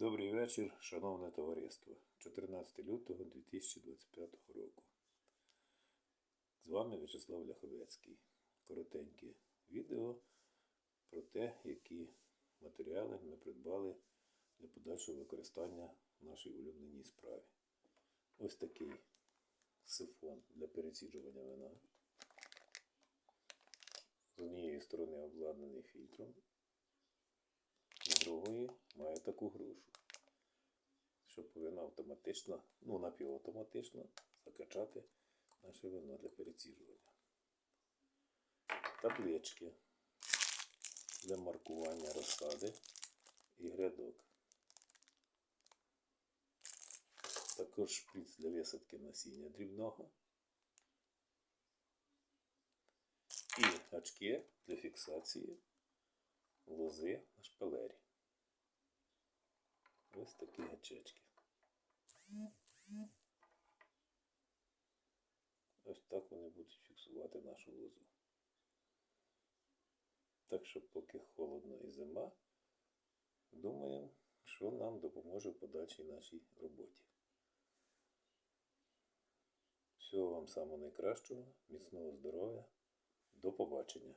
Добрий вечір, шановне товариство. 14 лютого 2025 року. З вами В'ячеслав Ляховецький. Коротеньке відео про те, які матеріали ми придбали для подальшого використання в нашій улюбленій справі. Ось такий сифон для переціджування вина. З однієї сторони обладнаний фільтром, таку грушу, щоб повинна автоматично, ну напівавтоматично закачати наше вино для переціжування. Таблички для маркування розсади і грядок. Також шприц для висадки насіння дрібного. І очки для фіксації лози на шпалері. Ось такі гачечки. Ось так вони будуть фіксувати нашу лозу. Так що поки холодно і зима, думаємо, що нам допоможе в подальшій нашій роботі. Всього вам самого найкращого, міцного здоров'я. До побачення!